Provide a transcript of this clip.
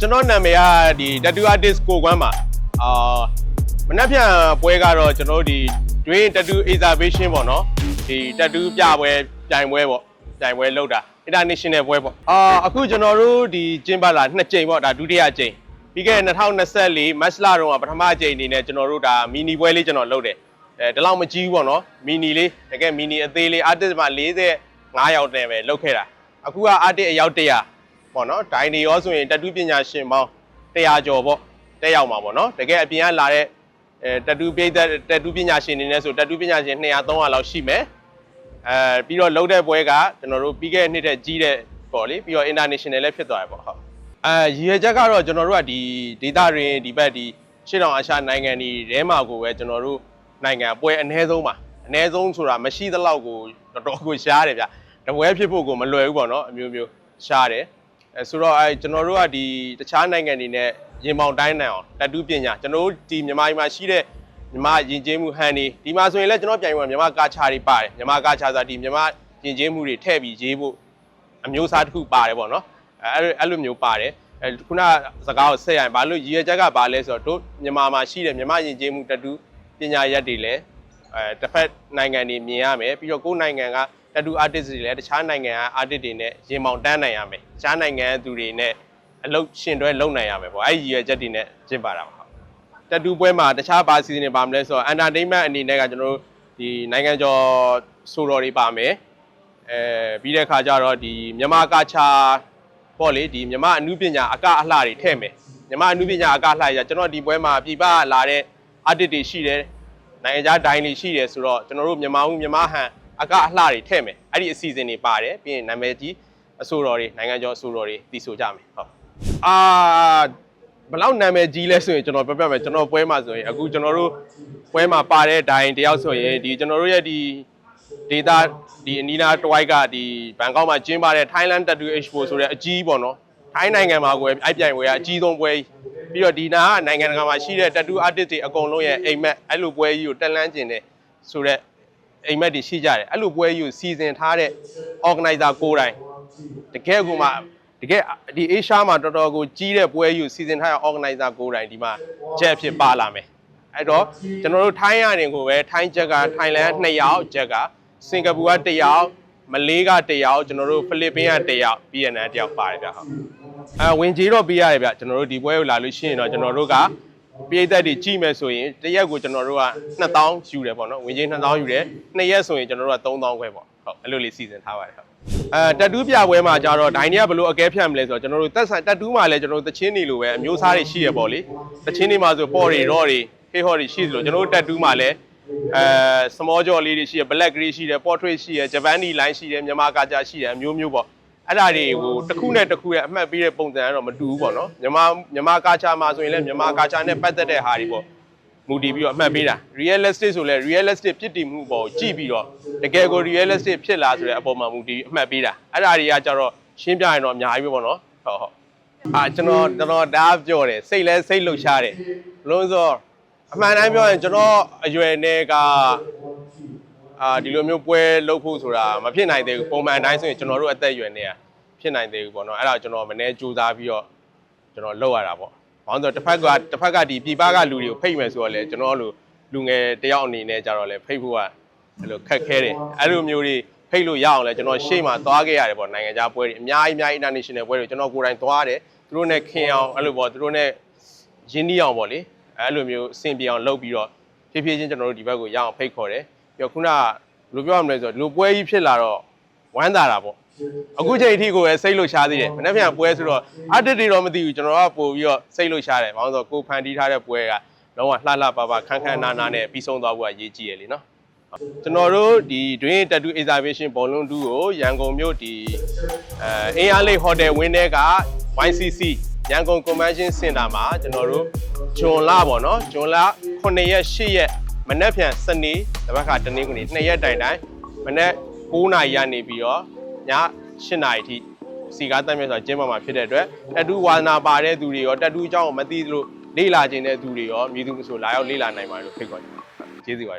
ကျွန်တော်နာမည်ကဒီ tattoo artist ကိုကွမ်းပါအာမနှက်ဖြန်ပွဲကတော့ကျွန်တော်တို့ဒီ Dream Tattoo Exhibition ပေါ့နော်ဒီ tattoo ပြပွဲပြိုင်ပွဲပေါ့ပြိုင်ပွဲလုပ်တာ international ပွဲပေါ့အာအခုကျွန်တော်တို့ဒီကျင်းပလာနှစ်ကြိမ်ပေါ့ဒါဒုတိယကြိမ်ပြီးခဲ့တဲ့2024မတ်လတုန်းကပထမကြိမ်အနေနဲ့ကျွန်တော်တို့ဒါမီနီပွဲလေးကျွန်တော်လုပ်တယ်အဲဒီလောက်မကြီးဘူးပေါ့နော်မီနီလေးတကယ်မီနီအသေးလေး artist မှာ45ယောက်တည်းပဲလုပ်ခဲ့တာအခုက artist အယောက်100 ပေါ့နော်ဒိုင်နေရောဆိုရင်တတူးပညာရှင်ပေါင်း100ကျော်ပေါ့တက်ရောက်မှာပေါ့နော်တကယ်အပြင်ကလာတဲ့အဲတတူးပိသက်တတူးပညာရှင်တွေနဲ့ဆိုတတူးပညာရှင်200 300လောက်ရှိမယ်အဲပြီးတော့လုံးတဲ့ပွဲကကျွန်တော်တို့ပြီးခဲ့တဲ့နှစ်တဲ့ကြီးတဲ့ပေါ့လေပြီးတော့ international လည်းဖြစ်သွားတယ်ပေါ့ဟုတ်အဲရည်ရွယ်ချက်ကတော့ကျွန်တော်တို့ကဒီဒေတာတွင်ဒီဘက်ဒီရှေ့တောင်အာရှနိုင်ငံတွေထဲမှာကိုပဲကျွန်တော်တို့နိုင်ငံပွဲအ ਨੇ ဆုံးပါအ ਨੇ ဆုံးဆိုတာမရှိသလောက်ကိုတော်တော်ကိုရှားတယ်ဗျတပွဲဖြစ်ဖို့ကိုမလွယ်ဘူးပေါ့နော်အမျိုးမျိုးရှားတယ် အဲဆိုတော့အဲကျွန်တော်တို့ကဒီတခြားနိုင်ငံတွေနဲ့ရင်ပေါင်တိုင်းနိုင်အောင်တတူးပညာကျွန်တော်တို့ဒီမြန်မာပြည်မှာရှိတဲ့မြန်မာယဉ်ကျေးမှုဟန်တွေဒီမှာဆိုရင်လည်းကျွန်တော်ပြန်ပြီးမြန်မာကာချာတွေပါတယ်မြန်မာကာချာဆိုတာဒီမြန်မာယဉ်ကျေးမှုတွေထည့်ပြီးရေးဖို့အမျိုးအစားတစ်ခုပါတယ်ပေါ့နော်အဲအဲ့လိုအဲ့လိုမျိုးပါတယ်အဲခုနစကားကိုဆက်ရရင်ဘာလို့ရည်ရွယ်ချက်ကဘာလဲဆိုတော့တို့မြန်မာမှာရှိတဲ့မြန်မာယဉ်ကျေးမှုတတူးပညာရက်တွေလည်းအဲတစ်ဖက်နိုင်ငံတွေမြင်ရမယ်ပြီးတော့ကိုယ်နိုင်ငံက tattoo artist တွေလည်းတခြားနိုင်ငံက artist တွေနဲ့ရင်မောင်တန်းနိုင်ရမယ်တခြားနိုင်ငံကသူတွေနဲ့အလုပ်ရှင်တွဲလုပ်နိုင်ရမယ်ပေါ့အဲ့ဒီရည်ရွယ်ချက်တွေနဲ့ကျင့်ပါတာပါဟုတ် tattoo ပွဲမှာတခြားဘာစီစဉ်တွေပါမလဲဆိုတော့ entertainment အနေနဲ့ကကျွန်တော်တို့ဒီနိုင်ငံကျော်ဆိုတော်တွေပါမယ်အဲပြီးတဲ့ခါကျတော့ဒီမြန်မာကာချာပေါ့လေဒီမြန်မာအမှုပညာအကအလှတွေထည့်မယ်မြန်မာအမှုပညာအကအလှတွေကျွန်တော်ဒီပွဲမှာပြပလာတဲ့ artist တွေရှိတယ်နိုင်ငံခြားဒိုင်းတွေရှိတယ်ဆိုတော့ကျွန်တော်တို့မြန်မာဦးမြန်မာဟန် အကအလှတွေထည့်မယ်အဲ့ဒီအစီအစဉ်တွေပါတယ်ပြီးရင်နာမည်ကြီးအဆိုတော်တွေနိုင်ငံကျော်အဆိုတော်တွေတည်ဆိုကြမယ်ဟုတ်အာဘယ်လောက်နာမည်ကြီးလဲဆိုရင်ကျွန်တော်ပြောပြမယ်ကျွန်တော်ပွဲမှာဆိုရင်အခုကျွန်တော်တို့ပွဲမှာပါတဲ့ဒိုင်တယောက်ဆိုရင်ဒီကျွန်တော်တို့ရဲ့ဒီ data ဒီအနီးနားတဝိုက်ကဒီဘန်ကောက်မှာကျင်းပတဲ့ Thailand Tattoo Expo ဆိုတဲ့အကြီးပေါ့နော်ထိုင်းနိုင်ငံမှာကိုယ်အဲ့ပြိုင်ပွဲကအကြီးဆုံးပွဲကြီးပြီးတော့ဒီနာကနိုင်ငံတကာမှာရှိတဲ့ tattoo artist တွေအကုန်လုံးရဲ့အိမ်မက်အဲ့လိုပွဲကြီးကိုတက်လန်းကျင်တယ်ဆိုတော့ အိမ်မက်တွေရှိကြတယ်အဲ့လိုပွဲကြီးကိုစီစဉ်ထားတဲ့ organizer ကိုယ်တိုင်တကယ်ကိုမှတကယ်ဒီ Asia မှာတော်တော်ကိုကြီးတဲ့ပွဲကြီးကိုစီစဉ်ထားတဲ့ organizer ကိုယ်တိုင်ဒီမှာချက်ဖြစ်ပါလာမယ်အဲ့တော့ကျွန်တော်တို့ထိုင်းရနေကိုပဲထိုင်းချက်ကထိုင်းလန်2ယောက်ချက်ကစင်ကာပူက1ယောက်မလေးက1ယောက်ကျွန်တော်တို့ဖိလစ်ပင်းက1ယောက်ဗီယက်နမ်1ယောက်ပါတယ်ဗျဟုတ်အဲဝင်ကြီးတော့ပေးရတယ်ဗျကျွန်တော်တို့ဒီပွဲကိုလာလို့ရှိရင်တော့ကျွန်တော်တို့က ပြည်သက်တွေကြည့်မယ်ဆိုရင်တရက်ကိုကျွန်တော်တို့က2000ယူတယ်ပေါ့နော်ဝင်ချင်း2000ယူတယ်နှစ်ရက်ဆိုရင်ကျွန်တော်တို့က3000ခွဲပေါ့ဟုတ်အဲ့လိုလေးစီစဉ်ထားပါတယ်ဟုတ်အဲတက်တူးပြပွဲမှာကြတော့ဒိုင်တွေကဘယ်လိုအကဲဖြတ်မလဲဆိုတော့ကျွန်တော်တို့တက်ဆိုင်တက်တူးမှာလည်းကျွန်တော်တို့တချင်းတွေလိုပဲအမျိုးအစားတွေရှိရပေါ့လေတချင်းတွေမှာဆိုပေါ်တွေတော့တွေဟေးဟော်တွေရှိသလိုကျွန်တော်တို့တက်တူးမှာလည်းအဲ small jaw လေးတွေရှိရ black gray ရှိတယ် portrait ရှိရ Japanese line ရှိတယ်မြန်မာကာကြရှိတယ်အမျိုးမျိုးပေါ့ အဲ့ဒါတွေကိုတစ်ခုနဲ့တစ်ခုရဲ့အမှတ်ပေးတဲ့ပုံစံကတော့မတူဘူးပေါ့နော်မြန်မာမြန်မာကာချာမှာဆိုရင်လည်းမြန်မာကာချာနဲ့ပတ်သက်တဲ့ဟာတွေပေါ့မူတည်ပြီးတော့အမှတ်ပေးတာ realistic ဆိုလဲ realistic ဖြစ်တည်မှုပေါ့ကြည့်ပြီးတော့တကယ်ကို realistic ဖြစ်လားဆိုတဲ့အပေါ်မှာမူတည်ပြီးအမှတ်ပေးတာအဲ့ဒါတွေကကြတော့ရှင်းပြရင်တော့အများကြီးပဲပေါ့နော်ဟုတ်ဟုတ်အာကျွန်တော်ကျွန်တော်ဒါပြောတယ်စိတ်လဲစိတ်လှုပ်ရှားတယ်ဘလို့ဆိုတော့အမှန်တမ်းပြောရင်ကျွန်တော်အရွယ်နဲ့က အာဒီလိုမျိုးပွဲလုပ်ဖို့ဆိုတာမဖြစ်နိုင်သေးဘူးပုံမှန်အတိုင်းဆိုရင်ကျွန်တော်တို့အသက်အရွယ်နဲ့ဖြစ်နိုင်သေးဘူးပေါ့နော်အဲ့ဒါကျွန်တော်မနေ့ကြိုးစားပြီးတော့ကျွန်တော်လုပ်ရတာပေါ့။ဘာလို့ဆိုတော့တစ်ဖက်ကတစ်ဖက်ကဒီပြည်ပကလူတွေကိုဖိတ်မယ်ဆိုတော့လေကျွန်တော်တို့လူငယ်တယောက်အနေနဲ့ကြတော့လေဖိတ်ဖို့ကအဲ့လိုခက်ခဲတယ်။အဲ့လိုမျိုးတွေဖိတ်လို့ရအောင်လဲကျွန်တော်ရှေ့မှာသွားခဲ့ရတယ်ပေါ့နိုင်ငံခြားပွဲတွေအများကြီးအများကြီး international ပွဲတွေကျွန်တော်ကိုယ်တိုင်သွားတယ်သူတို့နဲ့ခင်အောင်အဲ့လိုပေါ့သူတို့နဲ့ရင်းနှီးအောင်ပေါ့လေအဲ့လိုမျိုးအဆင်ပြေအောင်လုပ်ပြီးတော့ဖြည်းဖြည်းချင်းကျွန်တော်တို့ဒီဘက်ကိုရအောင်ဖိတ်ခေါ်တယ် ပြီးတော့ခုနကဘယ်လိုပြောရမလဲဆိုတော့ဒီလိုပွဲကြီးဖြစ်လာတော့ဝမ်းသာတာပေါ့အခုချိန်အထိကိုပဲစိတ်လှုပ်ရှားသေးတယ်မနေ့ပြန်ပွဲဆိုတော့အတစ်တွေတော့မသိဘူးကျွန်တော်ကပို့ပြီးတော့စိတ်လှုပ်ရှားတယ်ဘာလို့လဲဆိုတော့ကိုဖန်တီးထားတဲ့ပွဲကလုံးဝလှလှပပခန်းခန်းနာနာနဲ့ပြီးဆုံးသွားဖို့ကရေးကြည့်ရလေနော်ကျွန်တော်တို့ဒီ Dream Tattoo Exhibition ဘောလုံး2ကိုရန်ကုန်မြို့ဒီအဲအင်းအားလေးဟိုတယ်ဝင်းထဲက YCC ရန်ကုန် Convention Center မှာကျွန်တော်တို့ဂျွန်လပေါ့နော်ဂျွန်လ9ရက်10ရက် မနက်ဖြန်စနေတပတ်ခါတနင်္ဂနွေနှစ်ရက်တိုင်တိုင်မနက်9နာရီကနေပြီးတော့ည8နာရီထိစီကားတက်မြတ်ဆိုတာကျင်းပမှာဖြစ်တဲ့အတွက်တက်တူဝါသနာပါတဲ့သူတွေရောတက်တူအကြောင်းကိုမသိသလိုလေ့လာခြင်းတဲ့သူတွေရောမြည်သူမဆိုလာရောက်လေ့လာနိုင်ပါလို့ဖိတ်ခေါ်ချင်ပါတယ်ကျေးဇူးပါ